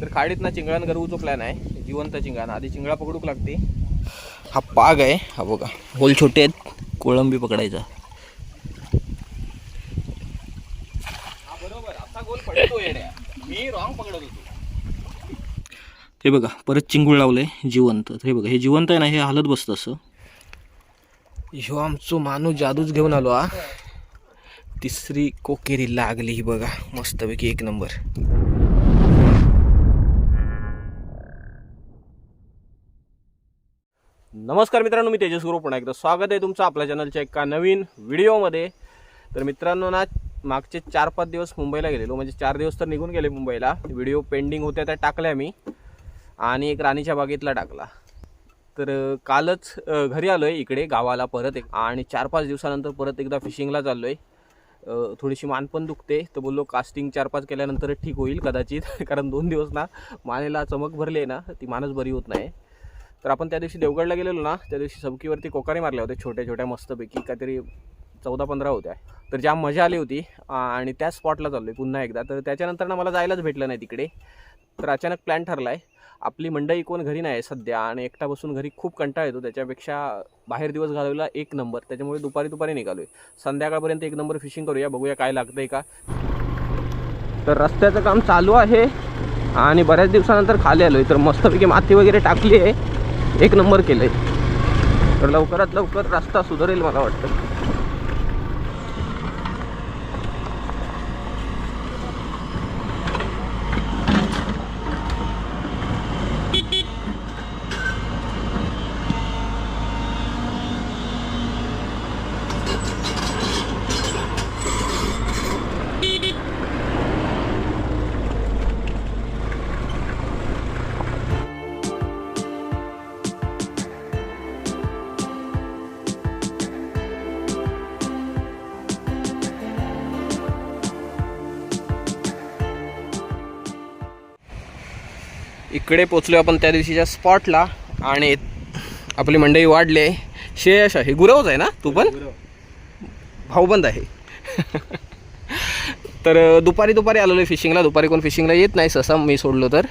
तर खाडीत ना चिंगळान गरवूचो प्लॅन आहे जिवंत चिंगान आधी चिंगळा पकडूक लागते. हा पाग आहे हा बघा. होल छोटे आहेत कोळंबी पकडायचा. हे बघा परत चिंगूळ लावलंय जिवंत. तर हे बघा हे जिवंत आहे ना हे हालत बसतं असं. ह्यो आमचो माणूस जादूच घेऊन आलो हा. तिसरी कोकेरी लागली ही बघा मस्तपैकी एक नंबर. नमस्कार मित्रांनो मी तेजस गुरु. पुन्हा एकदा स्वागत आहे तुमचं आपल्या चॅनलच्या एका नवीन व्हिडिओमध्ये. तर मित्रांनो ना मागचे चार पाच दिवस मुंबईला गेलेलो. म्हणजे चार दिवस तर निघून गेले मुंबईला. व्हिडिओ पेंडिंग होत्या त्या टाकल्या मी. आणि एक राणीच्या बागेतला टाकला. तर कालच घरी आलो आहे इकडे गावाला परत एक. आणि चार पाच दिवसानंतर परत एकदा फिशिंगला चाललो आहे थोडीशी मान पण दुखते. तर बोललो कास्टिंग चार पाच केल्यानंतर ठीक होईल कदाचित. कारण दोन दिवस ना मानेला चमक भरली आहे ना ती मानच बरी होत नाही. तर आपण त्या दिवशी देवगडला गेलेलो ना त्या दिवशी सबकीवरती कोकारी मारल्या होत्या छोट्या छोट्या मस्तपैकी काहीतरी चौदा पंधरा होत्या. तर ज्या मजा आली होती आणि त्या स्पॉटला चाललो आहे पुन्हा एकदा. तर त्याच्यानंतर ना मला जायलाच भेटलं नाही तिकडे. तर अचानक प्लॅन ठरला आहे आपली मंडई कोण घरी नाही आहे सध्या आणि एकटा बसून घरी खूप कंटाळा येतो. त्याच्यापेक्षा बाहेर दिवस घालवला एक नंबर त्याच्यामुळे दुपारी दुपारी निघालो आहे संध्याकाळपर्यंत एक नंबर फिशिंग करूया बघूया काय लागतंय का. तर रस्त्याचं काम चालू आहे आणि बऱ्याच दिवसानंतर खाली आलो आहे तर मस्तपैकी माती वगैरे टाकली आहे. एक नंबर केलं आहे तर लवकरात लवकर रस्ता सुधारेल मला वाटतं. इकडे पोचलो आपण त्या दिवशीच्या स्पॉटला आणि आपली मंडई वाढली आहे. श्रेयश आहे. गुरवच आहे ना? तू पण? भाऊबंद आहे. तर दुपारी दुपारी आलेलो आहे फिशिंगला दुपारी कोण फिशिंगला येत नाही सहसा मी सोडलो तर.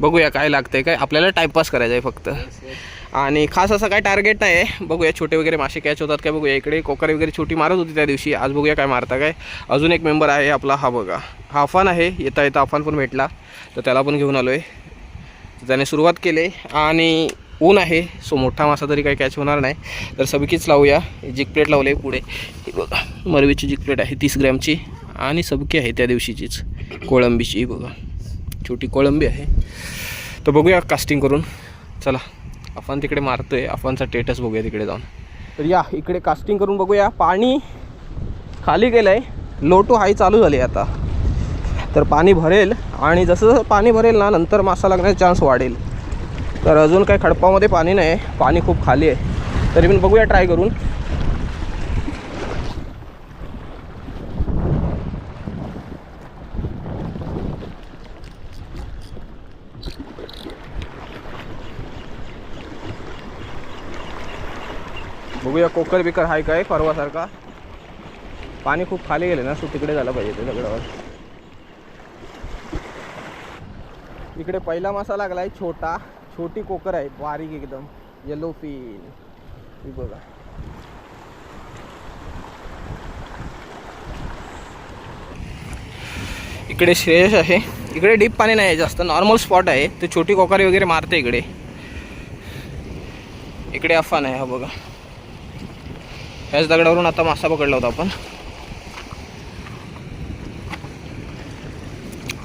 बघूया काय लागतंय काय? आपल्याला टाईमपास करायचा आहे फक्त. आणि खास असं काय टार्गेट नाही आहे. बघूया छोटे वगैरे मासे कॅच होतात काय? बघूया इकडे. कोकरी वगैरे छोटी मारत होती त्या दिवशी. आज बघूया काय मारता काय. अजून एक मेंबर आहे आपला हा बघा. हा अफान आहे. येता येता अफान पण भेटला. तर त्याला पण घेऊन आलो आहे त्याने सुरुवात केली आणि ऊन आहे. सो मोठा मासा तरी काही कॅच होणार नाही. तर सबकीच लावूया. जिक प्लेट लावले पुढे. ही बघा मरवीची जिक प्लेट आहे तीस ग्रॅमची. आणि सबकी आहे त्या दिवशीचीच. कोळंबीची बघा. छोटी कोळंबी आहे. तर बघूया कास्टिंग करून. चला आपण तिकडे मारतोय. आपणचा टेटस बघूया तिकडे जाऊन. तर या इकडे कास्टिंग करून बघूया. पाणी खाली गेलं आहे लो टू हाय चालू झाली आता. तर पाणी भरेल आणि जसं जसं पाणी भरेल ना नंतर मासा लागण्याचा चान्स वाढेल. तर अजून काही खडपामध्ये पाणी नाही आहे. पाणी खूप खाली आहे. तरी पण बघूया ट्राय करून. बघूया कोकर बिकर हाय काय परवासारखा. पाणी खूप खाली गेले ना सो तिकडे झालं पाहिजे ते दगडावर इकडे पहिला मासा लागला आहे छोटा छोटी कोकर आहे बारीक एकदम येलो फिन बघा. इकडे श्रेयस आहे. इकडे डीप पाणी नाही आहे जास्त नॉर्मल स्पॉट आहे. ते छोटी कोकारी वगैरे मारते इकडे. इकडे अफान आहे हा बघा. ह्याच दगडावरून आता मासा पकडला होता आपण.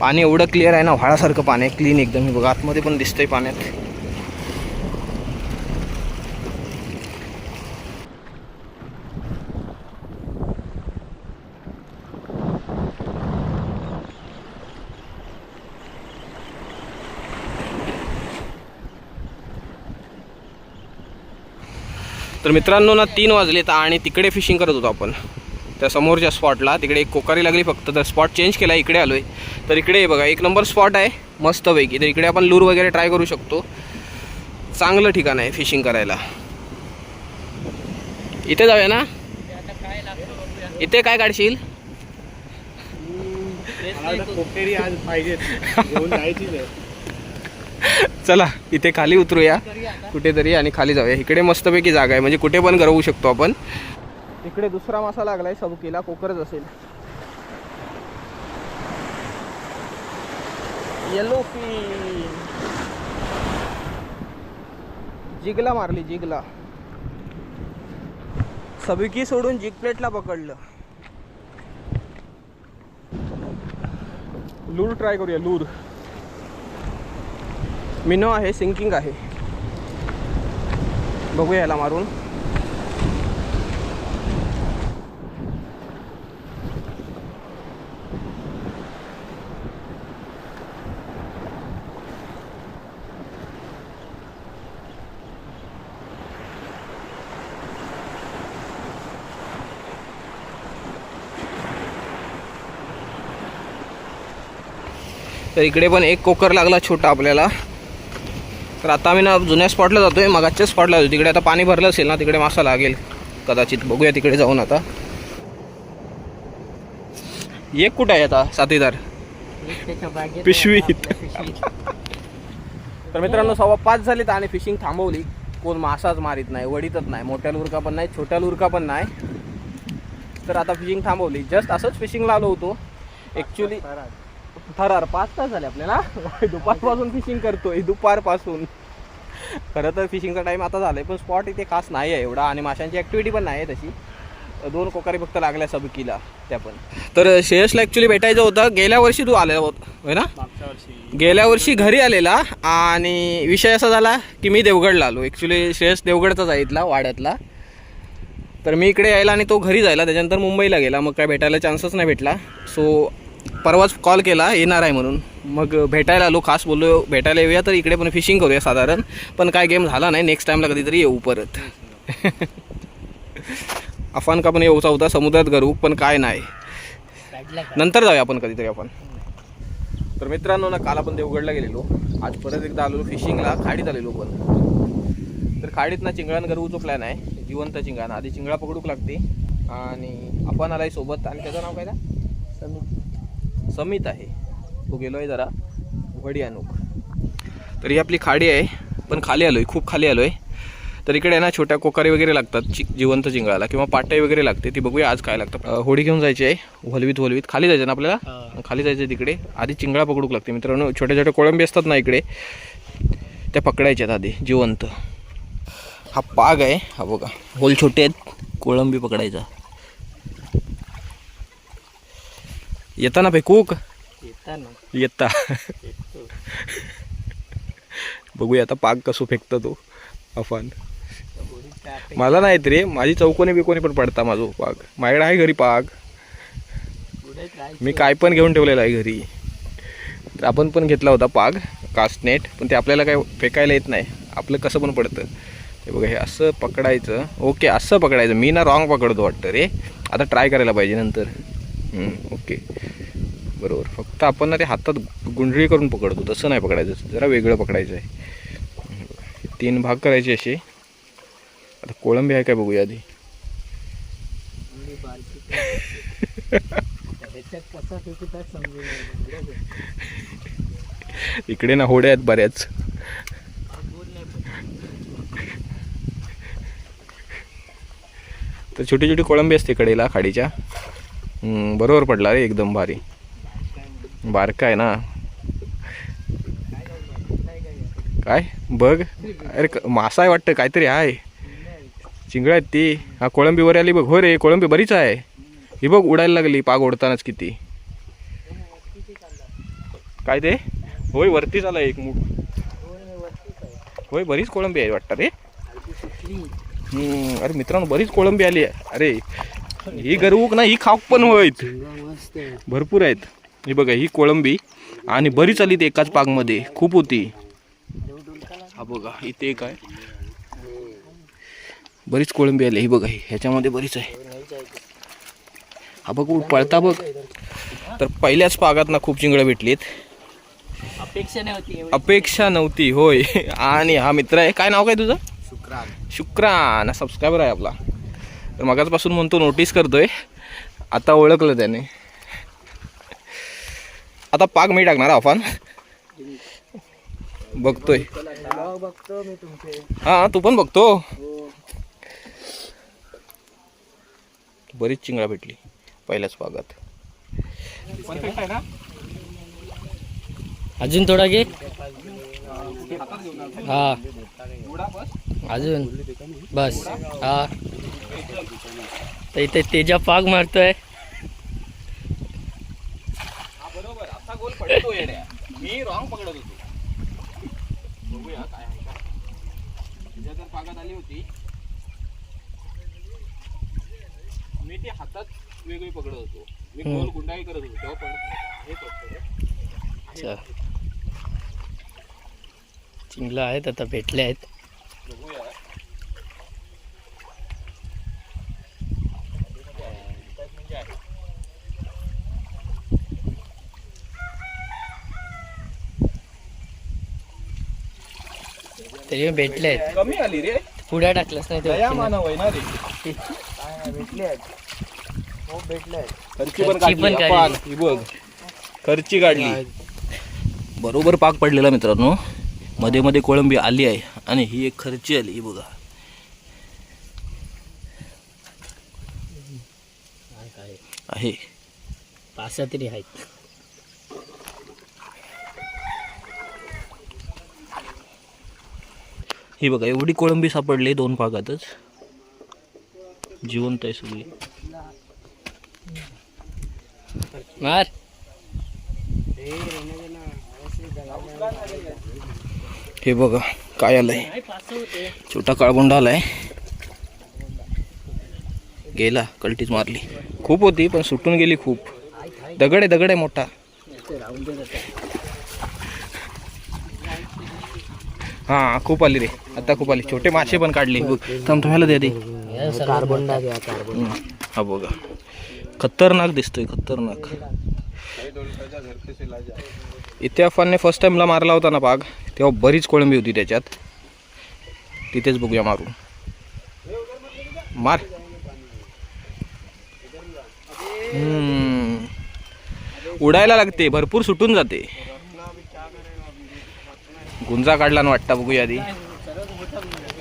पाणी एवढं क्लिअर आहे ना व्हाळासारखं पाणी आहे क्लीन एकदम. हे बघा आतमध्ये पण दिसतंय पाण्यात तर मित्रांनो ना तीन वाजलेत आणि तिकडे फिशिंग करत होतो आपण. त्या समोरच्या स्पॉटला तिकडे एक कोकारी लागली फक्त. तर स्पॉट चेंज केला. इकडे आलोय. तर इकडे बघा एक नंबर स्पॉट आहे. मस्तपैकी तर इकडे आपण लूर वगैरे ट्राय करू शकतो. चांगलं ठिकाण आहे फिशिंग करायला. इथे जाऊया ना? इथे काय काढशील? आहे. चला इथे खाली उतरूया. कुठेतरी आणि खाली जाऊया. इकडे मस्तपैकी जागा आहे. म्हणजे कुठे पण गरवू शकतो आपण. इकडे दुसरा मासा लागलाय सबुकीला कोकरच असेल. येलो फिन जिगला मारली जिगला. सबुकी सोडून जिग प्लेटला पकडलं. लूर ट्राय करूया लूर मिनो आहे सिंकिंग आहे. बघूया याला मारून. तर इकडे पण एक कोकर लागला छोटा आपल्याला. तर आता आम्ही ना जुन्या स्पॉटला जातोय मगाच्या स्पॉटला जातो तिकडे आता पाणी भरलं असेल ना तिकडे मासा लागेल. कदाचित बघूया तिकडे जाऊन आता. एक कुठं आहे आता साथीदार? पिशवीत. तर मित्रांनो सव्वा पाच झालीत आणि फिशिंग थांबवली. कोण मासाच मारीत नाही वडीतच नाही मोठ्या लुरका पण नाही छोट्या लुरका पण नाही. तर आता फिशिंग थांबवली. जस्ट असंच फिशिंग लावलो होतो. ॲक्च्युली थरार पाच तास झाले आपल्याला. दुपारपासून फिशिंग करतोय दुपारपासून. खरं तर फिशिंगचा टाईम आता झालाय पण स्पॉट इथे खास नाही आहे एवढा आणि माशांची ॲक्टिव्हिटी पण नाही आहे तशी. दोन कोकारी फक्त लागल्या सबकीला त्या पण. तर श्रेयसला ॲक्च्युली भेटायचं होतं. गेल्या वर्षी तू आलेला होत होय ना? गेल्या वर्षी घरी आलेला आणि विषय असा झाला की मी देवगडला आलो. ॲक्च्युली श्रेयस देवगडचाच आहे इथला वाड्यातला. तर मी इकडे यायला आणि तो घरी जायला त्याच्यानंतर मुंबईला गेला. मग काय भेटायला चान्सच नाही भेटला. सो परवाच कॉल केला येणार आहे म्हणून. मग भेटायला आलो खास बोललो भेटायला येऊया तर इकडे पण फिशिंग करूया साधारण. पण काय गेम झाला नाही नेक्स्ट टाईमला कधीतरी येऊ परत. अफान का पण येऊचा होता समुद्रात करू पण काय नाही. नंतर जाऊया आपण कधीतरी आपण. तर मित्रांनो ना काल आपण देवगडला गेलेलो. आज परत एकदा आलेलो फिशिंगला खाडीत आलेलो पण. तर खाडीत ना चिंगळान गरवूचो प्लॅन आहे. जिवंत चिंगाण आधी चिंगळा पकडूक लागते. आणि आपण आलाय सोबत. आणि त्याचं नाव काय ना समित आहे. तो गेलोय जरा वडी आणूक तर ही आपली खाडी आहे पण खाली आलोय खूप खाली आलोय. तर इकडे आहे ना छोट्या कोकारी वगैरे लागतात चि जिवंत चिंगळाला किंवा पाटाई वगैरे लागते ती बघूया आज काय लागतं. होडी घेऊन जायची आहे वलवीत वलवीत. खाली जायचं ना आपल्याला? खाली जायचं तिकडे. आधी चिंगळा पकडूक लागते मित्रांनो. छोटे छोटे कोळंबी असतात ना इकडे त्या पकडायच्यात आधी जिवंत. हा पाग आहे. हा बघा. होल छोटे आहेत कोळंबी पकडायचा. येताना फेकूक येताना. येता. बघूया आता पाग कसं फेकतं तो. अफान मला नाहीत रे. माझी चौकोनी बिकोनी पण पडता माझो पाग माझ्याकडे आहे घरी पाग मी काय पण घेऊन ठेवलेलं आहे घरी. तर आपण पण घेतला होता पाग कास्टनेट पण ते आपल्याला काय फेकायला येत नाही. आपलं कसं पण पडतं. ते बघा हे असं पकडायचं. ओके असं पकडायचं. मी ना रॉंग पकडतो वाटतं रे. आता ट्राय करायला पाहिजे नंतर. ओके. बरोबर. फक्त आपण ना ते हातात गुंडळी करून पकडतो. तसं नाही पकडायचं. जरा वेगळं पकडायचं आहे. तीन भाग करायचे असे. आता कोळंबी आहे काय बघूया आधी. इकडे ना होड्या आहेत बऱ्याच. तर छोटी छोटी कोळंबी असते कडेला खाडीच्या. बरोबर पडला रे एकदम भारी. बारका आहे ना. काय? बघ. अरे क- मासा आहे वाटतं काहीतरी आहे. चिंगळ्या आहेत ती. हा कोळंबीवर आली बघ. हो रे कोळंबी बरीच आहे. ही बघ उडायला लागली पाग ओढतानाच किती. काय ते? होय वरतीच आला एक मूठ होय बरीच कोळंबी आहे वाटतं रे. अरे मित्रांनो बरीच कोळंबी आली आहे. अरे ही गरवूक ना ही खाऊक पण होईत. भरपूर आहेत. ही बघा ही कोळंबी आणि बरीच आली ती एकाच पागमध्ये खूप होती. हा बघा इथे एक आहे. बरीच कोळंबी आली. ही बघा ही ह्याच्यामध्ये बरीच आहे. हा बघ पळता बघ. तर पहिल्याच पागात ना खूप चिंगडं भेटलीत. अपेक्षा नाही होती एवढी. अपेक्षा नव्हती होय. आणि हा मित्र आहे. काय नाव काय तुझं? शुक्रान. शुक्रान. सबस्क्रायबर आहे आपला. तर मगाचपासून म्हणतो नोटीस करतोय. आता ओळखलं त्याने. आता पाग मी टाकणार अफान बघतोय. बघतो हा तू पण बघतो. बरीच चिंगळा भेटली पहिल्याच पागात अजून थोडा घे. हा. अजून. बस. हा. तर इथे तेजा पाग मारतोय. हा बरोबर. असा गोल पडतो मी रॉंग पकडत होतो. बघूया काय आहे का. तुझ्या जर पागात आली होती. मी ती हातात वेगळी पकडत होतो. मी गोल गुंडाळी करत होतो तेव्हा पडत हे. चिंगला आहेत आता भेटले आहेत बघूया तरी भेटले आहेत कमी आली रे. पुढ्या टाकलंच नाही ते बघ. खर्ची काढली. बरोबर पाक पडलेला मित्रांनो. मध्ये मध्ये कोळंबी आली आहे आणि ही एक खर्ची आली ही बघा. आहे. पाच तरी आहेत. ही बघा एवढी कोळंबी सापडली दोन भागातच. जिवंत आहे सगळी. मार. हे बघा काय आलंय? छोटा काळगुंडा आलाय. गेला कलटीच मारली. खूप होती पण सुटून गेली खूप. दगड आहे दगड आहे मोठा. हा खूप आली रे. आता खूप आली. छोटे मासे पण काढले. बघ थांब तुम्हाला द्या दे. कार्बन. हा बघा. खतरनाक दिसतोय खतरनाक. इथे अफानने फर्स्ट टाइमला मारला होता ना पाग तेव्हा बरीच कोळंबी होती त्याच्यात. तिथेच बघूया मारून. मार. उडायला लागते भरपूर सुटून जाते. गुंजा काढला ना वाटता बघूया आधी.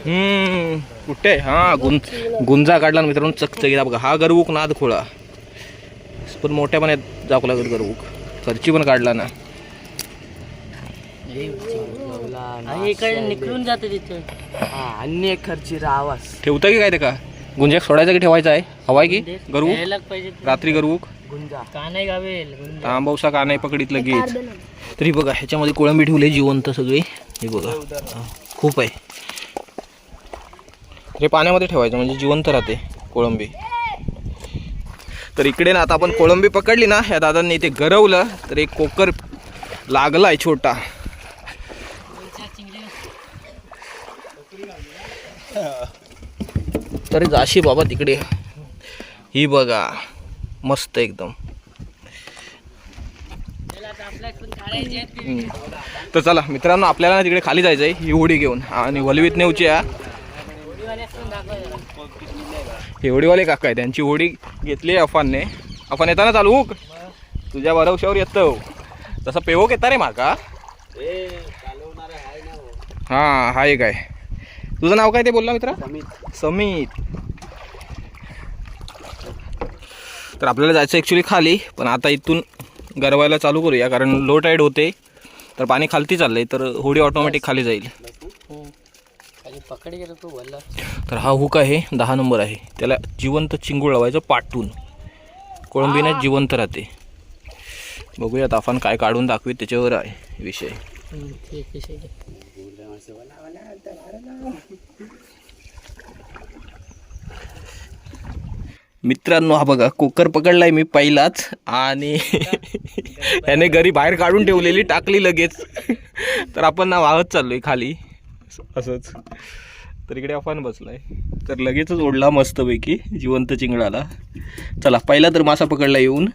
हम्म कुठे? हा गुं गुंजा काढला ना मित्रांनो चकचक गेला बघा. हा गरवूक नाद खोळा. पण मोठ्या पाण्यात जाऊ लागत गरवूक. खर्ची पण काढला ना. आणि इकडे निघून जाते तिथून आणि एक खर्चीचा आवाज ठेवता की काय ते का? गुंजाक सोडायचा की ठेवायचा आहे? हवाय की? गरवूक? पाहिजे. रात्री गरवूक? गुंजा. का नाही गावेल? गुंजा. तांबवसा का नाही पकडीत लगेच? तरी बघा ह्याच्यामध्ये कोळंबी ठेवले जिवंत सगळी. हे बघा. हा, खूप आहे. हे पाण्यामध्ये ठेवायचं म्हणजे जिवंत राहते कोळंबी. तर इकडे ना आता आपण कोळंबी पकडली ना ह्या दादांनी इथे गरवलं तर एक कोकर लागलाय छोटा. तरी जाशी बाबा तिकडे. ही बघा. मस्त एकदम. तर चला मित्रांनो आपल्याला ना तिकडे खाली जायचं आहे ही होडी घेऊन. आणि वलवीत नेऊची हे. होडीवाले काका आहे त्यांची होडी घेतली आहे अफानने. अफान येताना चालू? हुक तुझ्या भरवशावर येतो तसा पेवक येता रे माका. हा हा एक आहे. तुझं नाव काय ते बोलला मित्रा? समित. तर आपल्याला जायचं ॲक्च्युली खाली पण आता इथून गरवायला चालू करूया कारण लो टाईड होते. तर पाणी खालती चाललंय तर होडी ऑटोमॅटिक खाली जाईल. तर हा हुक आहे दहा नंबर आहे. त्याला जिवंत चिंगूळ लावायचं पाटून. कोळंबीने जिवंत राहते. बघूया ताफान काय काढून दाखवी त्याच्यावर आहे विषय ठीक आहे ठीक आहे मित्रांनो हा बघा कुकर पकडलाय मी पहिलाच आणि याने घरी बाहेर काढून ठेवलेली टाकली लगेच. तर आपण ना वाहत चाललोय खाली. असंच. तर इकडे अफान बसलाय. तर लगेचच ओढला मस्तपैकी जिवंत चिंगळाला. चला पहिला तर मासा पकडला येऊन.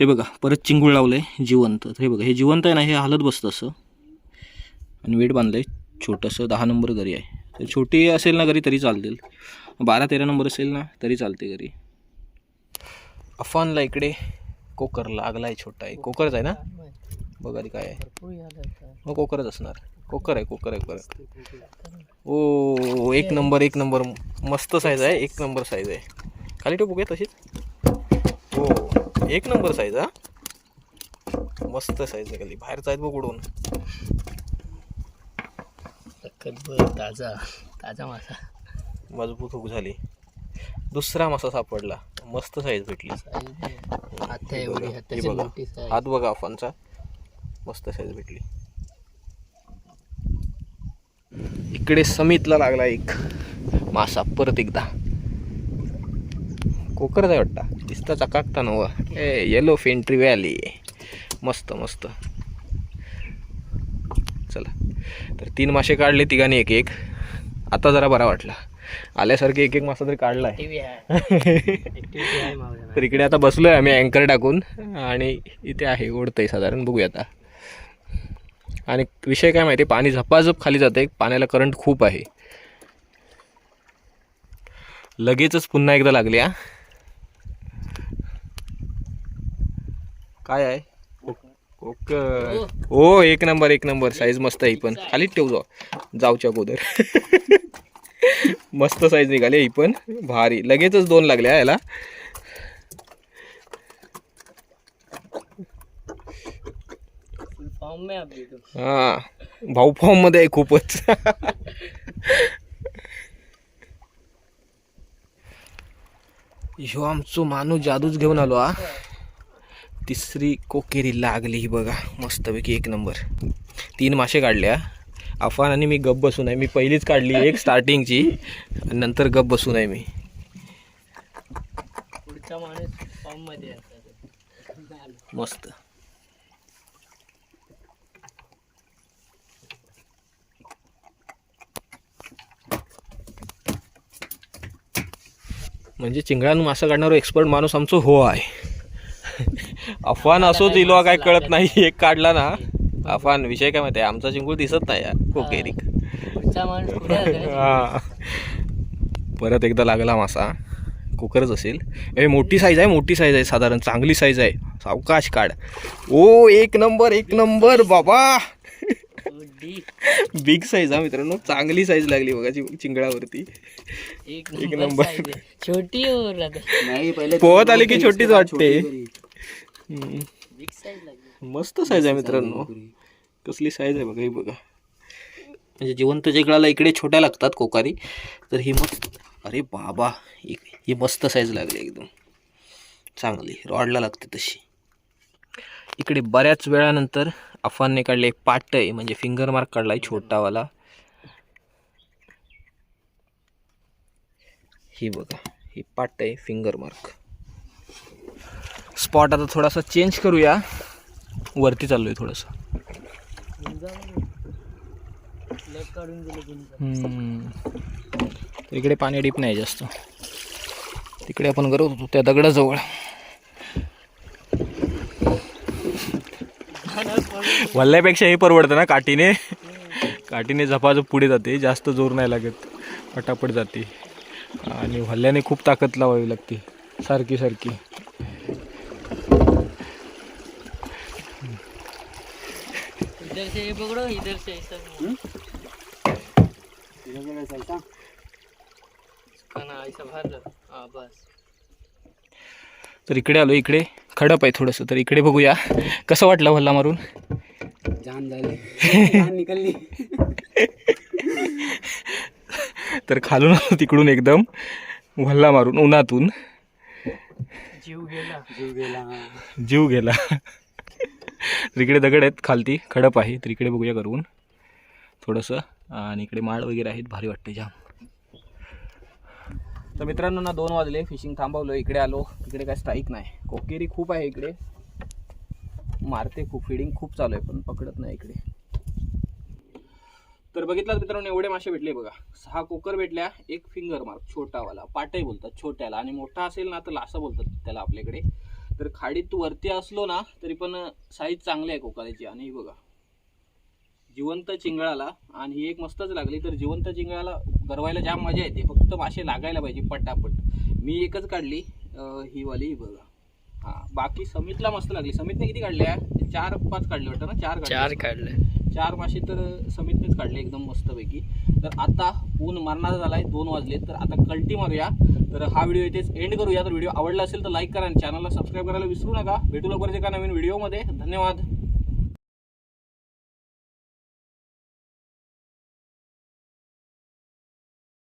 हे बघा परत चिंगूळ लावलंय जिवंत. तर हे बघा हे जिवंत आहे ना हे हालत बसतं असं. आणि वेट बांधलंय छोटंसं दहा नंबर घरी आहे. तर छोटी असेल ना घरी तरी चालतील. बारा तेरा नंबर असेल ना तरी चालते घरी. अफानला इकडे कोकर लागलाय छोटा आहे. कोकरच आहे ना? बघा काय आहे. मग कोकरच असणार. कोकर आहे कोकर आहे कोकर ओ एक नंबर एक नंबर. मस्त साईज आहे एक नंबर साईज आहे. खाली टोप बघूया तशीच? हो एक नंबर साईज हा. मस्त साईज आहे खाली. बाहेरचा आहेत बघ उडून. ताजा ताजा मासा. मजबूत हुक झाली. दुसरा मासा सापडला. मस्त साईज भेटली. हात बघा अफानचा मस्त साईज भेटली. इकडे समितला लागला एक मासा परत एकदा. कोकरच आहे वाटता. दिसता चकाकता नव. ए येलो फेंट्री व्हॅली मस्त मस्त. चला. तर तीन मासे काढले तिघांनी एक एक आता जरा बरा वाटला. आल्यासारखे एक एक मासा तरी काढलाय. तर इकडे आता बसलोय आम्ही अँकर टाकून आणि इथे आहे ओढतंय साधारण. बघूया आता. आणि विषय काय माहिती पाणी झपाझप खाली जाते पाण्याला करंट खूप आहे. लगेचच पुन्हा एकदा लागली हा. काय आहे? ओके ओ. एक नंबर एक नंबर. साईज मस्त आहे ही पण. खालीच ठेव जाऊ. जाऊच्या अगोदर. मस्त साईज निघाली ही पण. भारी. लगेचच दोन लागल्या याला. हा. भाऊ फॉर्ममध्ये आहे खूपच. ह्यो आमचो माणूस जादूच घेऊन आलो हा. तिसरी कोकेरी लागली ही बघा. मस्तपैकी एक नंबर. तीन मासे काढल्या अफान आणि मी गप बसून आहे मी पहिलीच काढली एक स्टार्टिंगची नंतर गप बसून आहे मी. पुढचा माणूस. मस्त. म्हणजे चिंगळानं मासा काढणारा एक्सपर्ट माणूस आमचं हो आहे. अफवान असो दिलो काय कळत नाही. एक काढला ना. अफान विषय काय माहिती आहे? आमचा चिंगूळ दिसत नाही यार. कोकेरिक? हा. परत एकदा लागला मासा. कुकरच असेल. ए मोठी साईज आहे मोठी साईज आहे साधारण चांगली साईज आहे. सावकाश काढ. ओ एक नंबर एक नंबर बाबा. बिग साईज हा मित्रांनो. चांगली साईज लागली बघा चिं- चिंगळावरती. एक एक नंबर. छोटी. पोहत आली की छोटीच वाटते. बिग साईज लागली. मस्त साईज आहे मित्रांनो. कसली साईज आहे बघा ही बघा. म्हणजे जिवंत चिंगळाला इकडे छोट्या लागतात कोकारी तर ही मस्त अरे बाबा ही ही मस्त साईज लागली एकदम. चांगली रॉडला लागते तशी. इकडे बऱ्याच वेळानंतर अफानने काढले पाटय म्हणजे फिंगर मार्क काढलाय छोटावाला. ही बघा ही पाटय फिंगर मार्क स्पॉट आता थोडासा चेंज करूया. वरती चाललोय थोडंसं. इकडे पाणी डीप नाही जास्त. तिकडे आपण करत होतो त्या दगडाजवळ. वल्ल्यापेक्षा हे परवडतं ना काठीने? काठीने झपाझप पुढे जाते जास्त जोर नाही लागत. पटापट जाते. आणि वल्ल्याने खूप ताकद लावावी लागते. सारखी सारखी. इधर से ये पकड़ो इधर से ऐसा इसका ना ऐसा भर दो हाँ बस। तर इकडे आलो इकडे. खडप आहे थोडंसं तर इकडे बघूया. कसं वाटलं वल्ला मारून? जान झाले. जान निकलली तर खालून आलो तिकडून एकदम. वल्ला मारून उन्हातून. जीव गेला. जीव गेला. जीव गेला. तर इकडे दगड आहेत खालती. खडप आहे. तर इकडे बघूया करून. थोडंसं. आणि इकडे माळ वगैरे आहेत. भारी वाटते जाम. तर मित्रांनो ना दोन वाजले. फिशिंग थांबवलं इकडे आलो. इकडे काय स्ट्राईक नाही. कोकेरी खूप आहे इकडे. मारते खूप. फिडिंग खूप चालू आहे पण पकडत नाही इकडे. तर बघितलं मित्रांनो एवढे मासे भेटले बघा. सहा कोकर भेटल्या. एक फिंगर मार्क छोटावाला. पाटही बोलतात. छोट्याला. आणि मोठा असेल ना तर लासा बोलतात त्याला आपल्याकडे. तर खाडीत वरती असलो ना तरी पण साईज चांगली आहे कोकारीची आणि बघा जिवंत चिंगळाला आणि ही एक मस्तच लागली तर जिवंत चिंगळाला गरवायला जाम मजा येते फक्त मासे लागायला पाहिजे पटापट. मी एकच काढली ही वाली ही बघा. हा बाकी समितला मस्त लागली. समितने किती काढल्या? चार पाच काढले वाटतं ना? चार चार काढले. चार मासे तर समितनेच काढले एकदम मस्तपैकी. तर आता ऊन मारणारा आहे दोन वाजले. तर आता कल्टी मारूया. तर हा व्हिडिओ इथेच एंड करूया. तर व्हिडिओ आवडला असेल तर लाईक करा आणि चॅनलला सबस्क्राईब करायला विसरू नका. भेटू लवकरच एका नवीन व्हिडिओमध्ये. धन्यवाद.